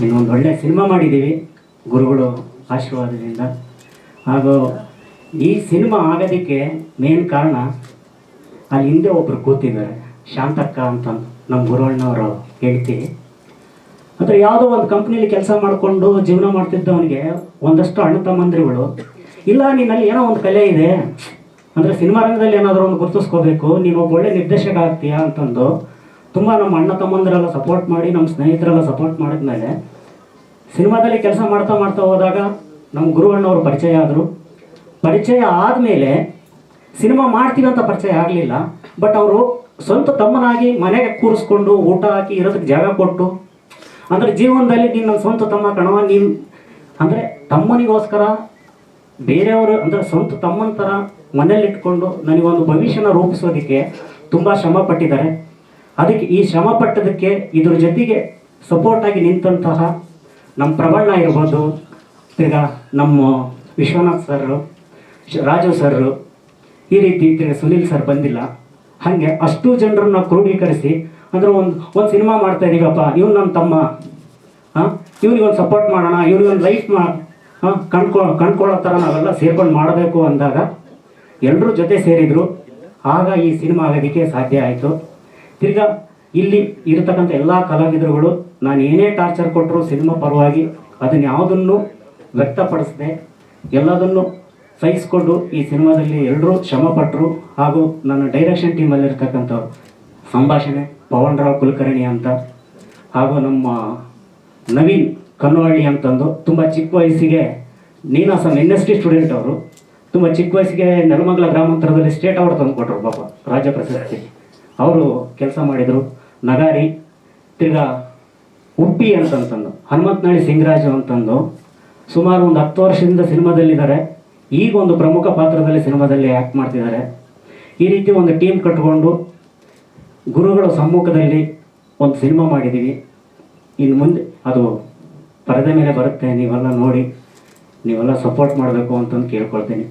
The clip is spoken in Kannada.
ಇನ್ನೊಂದು ಒಳ್ಳೆ ಸಿನಿಮಾ ಮಾಡಿದ್ದೀವಿ ಗುರುಗಳು ಆಶೀರ್ವಾದದಿಂದ. ಹಾಗೂ ಈ ಸಿನಿಮಾ ಆಗೋದಕ್ಕೆ ಮೇನ್ ಕಾರಣ ಅಲ್ಲಿ ಹಿಂದೆ ಒಬ್ಬರು ಕೂತಿದ್ದಾರೆ. ಶಾಂತಕ್ಕ ಅಂತ ನಮ್ಮ ಗುರುವಣ್ಣವರು ಹೇಳ್ತೀವಿ ಅಂದರೆ ಯಾವುದೋ ಒಂದು ಕಂಪ್ನಿಲಿ ಕೆಲಸ ಮಾಡಿಕೊಂಡು ಜೀವನ ಮಾಡ್ತಿದ್ದವನಿಗೆ ಒಂದಷ್ಟು ಅಣ್ಣ ತಮ್ಮಂದಿರುಗಳು, ಇಲ್ಲ, ನಿನ್ನಲ್ಲಿ ಏನೋ ಒಂದು ಕಲೆ ಇದೆ. ಅಂದರೆ ಸಿನಿಮಾ ರಂಗದಲ್ಲಿ ಏನಾದರೂ ಒಂದು ಗುರುತಿಸ್ಕೋಬೇಕು. ನೀನು ಒಬ್ಬ ಒಳ್ಳೆ ನಿರ್ದೇಶಕ ಆಗ್ತೀಯಾ? ಅಂತಂದು ತುಂಬ ನಮ್ಮ ಅಣ್ಣ ತಮ್ಮಂದಿರೆಲ್ಲ ಸಪೋರ್ಟ್ ಮಾಡಿ, ನಮ್ಮ ಸ್ನೇಹಿತರೆಲ್ಲ ಸಪೋರ್ಟ್ ಮಾಡಿದ್ಮೇಲೆ ಸಿನಿಮಾದಲ್ಲಿ ಕೆಲಸ ಮಾಡ್ತಾ ಮಾಡ್ತಾ ಹೋದಾಗ ನಮ್ಮ ಗುರುವಣ್ಣವರು ಪರಿಚಯ ಆದರು. ಪರಿಚಯ ಆದಮೇಲೆ ಸಿನಿಮಾ ಮಾಡ್ತೀವಿ ಅಂತ ಪರಿಚಯ ಆಗಲಿಲ್ಲ ಬಟ್ ಅವರು ಸ್ವಂತ ತಮ್ಮನಾಗಿ ಮನೆಗೆ ಕೂರಿಸ್ಕೊಂಡು ಊಟ ಹಾಕಿ ಇರೋದಕ್ಕೆ ಜಾಗ ಕೊಟ್ಟು, ಅಂದರೆ ಜೀವನದಲ್ಲಿ ನೀನು ನನ್ನ ಸ್ವಂತ ತಮ್ಮ ಕಣವ ನೀನು ಅಂದರೆ ತಮ್ಮನಿಗೋಸ್ಕರ ಬೇರೆಯವರು ಅಂದರೆ ಸ್ವಂತ ತಮ್ಮನ ಥರ ಮನೇಲಿಟ್ಕೊಂಡು ನನಗೊಂದು ಭವಿಷ್ಯನ ರೂಪಿಸೋದಕ್ಕೆ ತುಂಬ ಶ್ರಮ ಪಟ್ಟಿದ್ದಾರೆ ಅದಕ್ಕೆ ಈ ಶ್ರಮ ಪಟ್ಟದಕ್ಕೆ ಇದ್ರ ಜೊತೆಗೆ ಸಪೋರ್ಟಾಗಿ ನಿಂತಹ ನಮ್ಮ ಪ್ರಬಣ್ಣ ಇರ್ಬೋದು, ತಿರ್ಗಾ ನಮ್ಮ ವಿಶ್ವನಾಥ್ ಸರ್ ರಾಜು ಸರ್ ಈ ರೀತಿ ತಿರ್ಗಾ ಸುನೀಲ್ ಸರ್ ಬಂದಿಲ್ಲ. ಹಾಗೆ ಅಷ್ಟು ಜನರನ್ನ ಕ್ರೋಢೀಕರಿಸಿ, ಅಂದ್ರೆ ಒಂದು ಒಂದು ಸಿನಿಮಾ ಮಾಡ್ತಾ ಇದೀವಪ್ಪ ಇವ್ನು ನನ್ನ ತಮ್ಮ. ಹಾಂ? ಒಂದು ಸಪೋರ್ಟ್ ಮಾಡೋಣ ಇವ್ರಿಗೆ ಒಂದು ಲೈಫ್ ಮಾ, ಹಾಂ? ಕಣ್ಕೊ ಕಣ್ಕೊಳ್ಳೋ ಥರ ನಾವೆಲ್ಲ ಸೇರ್ಕೊಂಡು ಮಾಡಬೇಕು ಅಂದಾಗ ಎಲ್ಲರೂ ಜೊತೆ ಸೇರಿದರು. ಆಗ ಈ ಸಿನಿಮಾ ಆಗೋದಕ್ಕೆ ಸಾಧ್ಯ ಆಯಿತು. ತಿರ್ಗಾ ಇಲ್ಲಿ ಇರತಕ್ಕಂಥ ಎಲ್ಲ ಕಲಾವಿದರುಗಳು ನಾನು ಏನೇ ಟಾರ್ಚರ್ ಕೊಟ್ಟರು ಸಿನಿಮಾ ಪರವಾಗಿ ಅದನ್ನ ಯಾವುದನ್ನು ವ್ಯಕ್ತಪಡಿಸದೆ ಎಲ್ಲದನ್ನು ಸಹಿಸ್ಕೊಂಡು ಈ ಸಿನಿಮಾದಲ್ಲಿ ಎಲ್ಲರೂ ಶ್ರಮಪಟ್ಟರು ಹಾಗೂ ನನ್ನ ಡೈರೆಕ್ಷನ್ ಟೀಮಲ್ಲಿರ್ತಕ್ಕಂಥವ್ರು ಸಂಭಾಷಣೆ, ಪವನ್ ರಾವ್ ಕುಲಕರ್ಣಿ ಅಂತ ಹಾಗೂ ನಮ್ಮ ನವೀನ್ ಕನ್ನೋಹಳ್ಳಿ ಅಂತಂದು ತುಂಬ ಚಿಕ್ಕ ವಯಸ್ಸಿಗೆ Ninasam N S D student ಅವರು, ತುಂಬ ಚಿಕ್ಕ ವಯಸ್ಸಿಗೆ ನೆಲಮಂಗಲ ಗ್ರಾಮಾಂತರದಲ್ಲಿ ಸ್ಟೇಟ್ ಅವಾರ್ಡ್ ತಂದು ಕೊಟ್ಟರು ಪಾಪ ರಾಜ್ಯ ಪ್ರಶಸ್ತಿ. ಅವರು ಕೆಲಸ ಮಾಡಿದರು. ನಗಾರಿ, ತಿರ್ಗಾ ಉಪ್ಪಿ ಅಂತಂತಂದು ಹನುಮಂತನಹಳ್ಳಿ ಸಿಂಗರಾಜು ಅಂತಂದು ಸುಮಾರು ಒಂದು ಹತ್ತು ವರ್ಷದಿಂದ ಸಿನಿಮಾದಲ್ಲಿದ್ದಾರೆ. ಈಗ ಒಂದು ಪ್ರಮುಖ ಪಾತ್ರದಲ್ಲಿ ಸಿನಿಮಾದಲ್ಲಿ ಆ್ಯಕ್ಟ್ ಮಾಡ್ತಿದ್ದಾರೆ. ಈ ರೀತಿ ಒಂದು ಟೀಮ್ ಕಟ್ಕೊಂಡು ಗುರುಗಳ ಸಮ್ಮುಖದಲ್ಲಿ ಒಂದು ಸಿನಿಮಾ ಮಾಡಿದ್ದೀವಿ. ಇನ್ನು ಮುಂದೆ ಅದು ಪರದೆ ಮೇಲೆ ಬರುತ್ತೆ. ನೀವೆಲ್ಲ ನೋಡಿ, ನೀವೆಲ್ಲ ಸಪೋರ್ಟ್ ಮಾಡಬೇಕು ಅಂತಂದು ಕೇಳ್ಕೊಳ್ತೀನಿ.